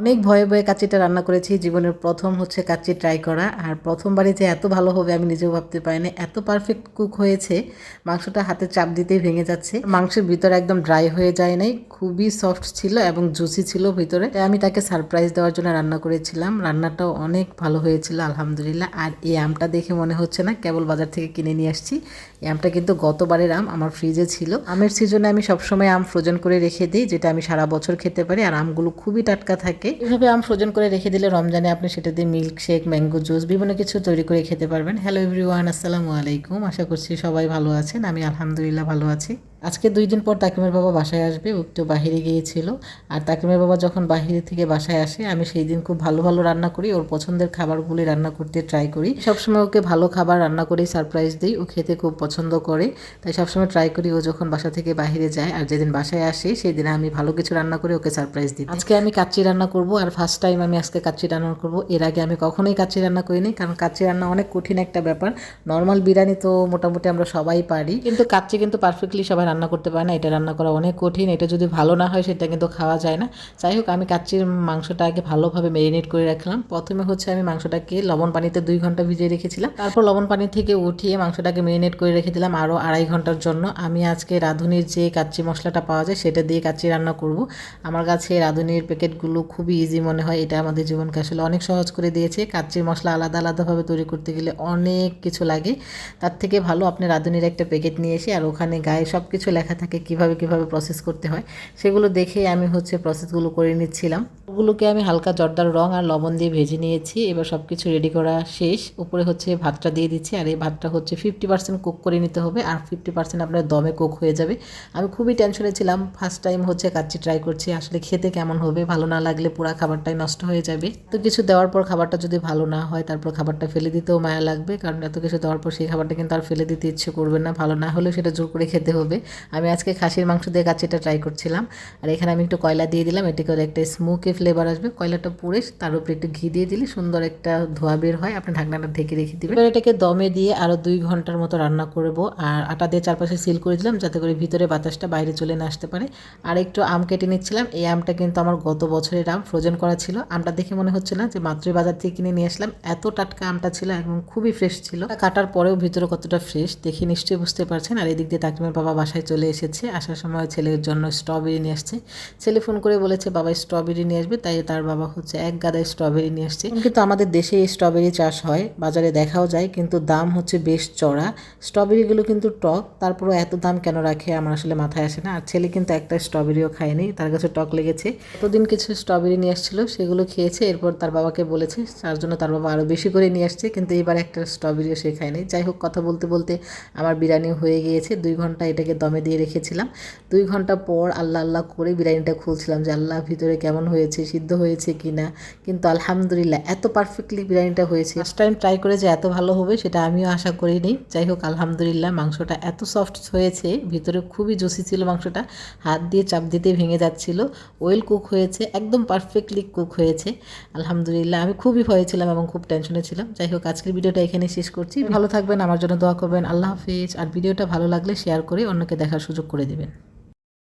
অনেক ভয়ে ভয়ে কাচ্চিটা রান্না করেছি। জীবনের প্রথম হচ্ছে কাচ্চি ট্রাই করা। আর প্রথমবারই যে এত ভালো হবে আমি নিজেও ভাবতে পারিনি। এত পারফেক্ট কুক হয়েছে। মাংসটা হাতে চাপ দিতেই ভেঙে যাচ্ছে। মাংসের ভিতরে একদম ড্রাই হয়ে যায় নাই। খুবই সফট ছিল এবং জুসি ছিল ভিতরে। আমি তাকে সারপ্রাইজ দেওয়ার জন্য রান্না করেছিলাম। রান্নাটাও অনেক ভালো হয়েছিল, আলহামদুলিল্লাহ। আর এই আমটা দেখে মনে হচ্ছে না, কেবল বাজার থেকে কিনে নিয়ে আসছি। এই আমটা কিন্তু গতবারের আম আমার ফ্রিজে ছিল। আমের সিজনে আমি সবসময় আম ফ্রোজেন করে রেখে দিই, যেটা আমি সারা বছর খেতে পারি। আর আমগুলো খুবই টাটকা থাকে। এভাবে আম ফ্রোজেন করে রেখে দিলে রমজানে আপনি সেটা দিয়ে মিল্কশেক ম্যাঙ্গো জুস বিভিন্ন কিছু তৈরি করে খেতে পারবেন। হ্যালো এভরিওয়ান আসসালামু আলাইকুম। আশা করছি সবাই ভালো আছেন। আমি আলহামদুলিল্লাহ ভালো আছি। আজকে দুই দিন পর তাকিমের বাবা বাসায় আসবে একটু বাহিরে গিয়েছিল। আর তাকিমের বাবা যখন বাহিরে থেকে বাসায় আসে, আমি সেই দিন খুব ভালো ভালো রান্না করি, ওর পছন্দের খাবারগুলি রান্না করতে ট্রাই করি। সবসময় ওকে ভালো খাবার রান্না করেই সারপ্রাইজ দিই, ও খেতে খুব পছন্দ করে। তাই সবসময় ট্রাই করি ও যখন বাসা থেকে বাহিরে যায়, আর যেদিন বাসায় আসে, সেই দিন আমি ভালো কিছু রান্না করে ওকে সারপ্রাইজ দিই। আজকে আমি কাচ্চি রান্না করব, আর ফার্স্ট টাইম আমি আজকে কাচ্চি রান্না করব। এর আগে আমি কখনোই কাচ্চি রান্না করিনি, কারণ কাচ্চি রান্না অনেক কঠিন একটা ব্যাপার। নর্মাল বিরিয়ানি তো মোটামুটি আমরা সবাই পারি। কিন্তু কাচ্চি কিন্তু পারফেক্টলি সবাই রান্না করতে পারে না, এটা রান্না করা অনেক কঠিন, এটা যদি ভালো না হয় সেটা কিন্তু খাওয়া যায় না। যাই হোক, আমি কাচ্চির মাংসটা আগে ভালোভাবে ম্যারিনেট করে রাখলাম। প্রথমে হচ্ছে আমি মাংসটাকে লবণ পানিতে দুই ঘণ্টা ভিজিয়ে রেখেছিলাম। তারপর লবণ পানি থেকে উঠিয়ে মাংসটাকে ম্যারিনেট করে রেখে দিলাম আরও আড়াই ঘণ্টার জন্য। আমি আজকে রাঁধুনির যে কাচ্চি মশলাটা পাওয়া যায় সেটা দিয়ে কাচ্চি রান্না করব। আমার কাছে রাঁধুনির প্যাকেটগুলো খুবই ইজি মনে হয়, এটা আমাদের জীবনকে আসলে অনেক সহজ করে দিয়েছে। কাচ্চির মশলা আলাদা আলাদাভাবে তৈরি করতে গেলে অনেক কিছু লাগে। তার থেকে ভালো আপনি রাঁধুনির একটা প্যাকেট নিয়ে এসে আর ওখানে গায়ে সব কিছু লেখা থাকে কীভাবে কীভাবে প্রসেস করতে হয় সেগুলো দেখেই আমি হচ্ছে প্রসেসগুলো করে নিচ্ছিলাম। ওগুলোকে আমি হালকা জর্দার রং আর লবণ দিয়ে ভেজে নিয়েছি। এবার সব কিছু রেডি করা শেষ। উপরে হচ্ছে ভাতটা দিয়ে দিচ্ছি আর এই ভাতটা হচ্ছে ফিফটি পার্সেন্ট কুক করে নিতে হবে আর ফিফটি পার্সেন্ট আপনার দমে কুক হয়ে যাবে। আমি খুবই টেনশনে ছিলাম। ফার্স্ট টাইম হচ্ছে কাচ্চি ট্রাই করছি। আসলে খেতে কেমন হবে? ভালো না লাগলে পুরো খাবারটাই নষ্ট হয়ে যাবে। তো কিছু দেওয়ার পর খাবারটা যদি ভালো না হয়, তারপর খাবারটা ফেলে দিতেও মায়া লাগবে। কারণ এত কিছু দেওয়ার পর সেই খাবারটা কিন্তু আর ফেলে দিতে ইচ্ছে করবে না। ভালো না হলেও সেটা জোর করে খেতে হবে। আমি আজকে খাসির মাংস দিয়ে কাচ্চিটা ট্রাই করছিলাম। আর এখানে আমি একটু কয়লা দিয়ে দিলাম। এটি করে একটা স্মোকি ফ্লেভার আসবে, কয়লাটা পুড়ে তার উপরে একটু ঘি দিয়ে দিলে সুন্দর একটা ধোয়া বের হয়, আপনি ঢাকনাটা ঢেকে রেখে দিবেন। এবার এটাকে দমে দিয়ে আরও দুই ঘণ্টার মতো রান্না করব, আর আটা দিয়ে চারপাশে সিল করে দিলাম যাতে করে ভিতরে বাতাসটা বাইরে চলে না আসতে পারে। আর একটু আম কেটে নিচ্ছিলাম, এই আমটা কিন্তু আমার গত বছরের আম ফ্রোজেন করা ছিল। আমটা দেখে মনে হচ্ছে না যে মাত্রই বাজার থেকে কিনে নিয়ে আসলাম, এত টাটকা আমটা ছিল এবং খুবই ফ্রেশ ছিল। কাটার পরেও ভিতরে কতটা ফ্রেশ দেখে নিশ্চয়ই বুঝতে পারছেন। আর এদিক দিয়ে তাকিমের বাবা বাসায় চলে এসেছে, আসার সময় ছেলের জন্য স্ট্রবেরি নিয়ে আসছে। ছেলে ফোন করে বলেছে, বাবা স্ট্রবেরি নিয়ে আসবে? তাই তার বাবা হচ্ছে এক গাদায় স্ট্রবেরি নিয়ে আসছে। কিন্তু আমাদের দেশে এই স্ট্রবেরি চাষ হয়, বাজারে দেখাও যায়, কিন্তু দাম হচ্ছে বেশ চড়া। স্ট্রবেরিগুলো কিন্তু টক, তারপরও এত দাম কেন রাখে আমার আসলে মাথায় আসে না। আর ছেলে কিন্তু একটা স্ট্রবেরিও খায়নি তার কাছে টক লেগেছে। কতদিন কিছু স্ট্রবেরি নিয়ে আসছিল, সেগুলো খেয়েছে, এরপর তার বাবাকে বলেছে, তার জন্য তার বাবা আরও বেশি করে নিয়ে আসছে, কিন্তু এবার একটা স্ট্রবেরিও সে খায়নি যাই হোক, কথা বলতে বলতে আমার বিরিয়ানি হয়ে গিয়েছে। দুই ঘণ্টা এটাকে দমে দিয়ে রেখেছিলাম। দুই ঘণ্টা পর আল্লাহ আল্লাহ করে বিরিয়ানিটা খুলছিলাম, যে আল্লাহ ভিতরে কেমন হয়েছে, সিদ্ধ হয়েছে কি না কিন্তু আলহামদুলিল্লাহ, এত পারফেক্টলি বিরিয়ানিটা হয়েছে। ফার্স্ট টাইম ট্রাই করে যে এত ভালো হবে, সেটা আমিও আশা করিনি। যাই হোক, আলহামদুলিল্লাহ, মাংসটা এত সফট হয়েছে, ভিতরে খুবই জুসি ছিল মাংসটা। হাত দিয়ে চাপ দিতে ভেঙে যাচ্ছিল। ওয়েল কুক হয়েছে, একদম পারফেক্টলি কুক হয়েছে। আলহামদুলিল্লাহ, আমি খুবই ভয়ে ছিলাম এবং খুব টেনশনে ছিলাম। যাই হোক, আজকের ভিডিওটা এখানে শেষ করছি। ভালো থাকবেন, আমার জন্য দোয়া করবেন। আল্লাহ হাফিজ। আর ভিডিওটা ভালো লাগলে শেয়ার করে অন্যকে দেখার সুযোগ করে দেবেন।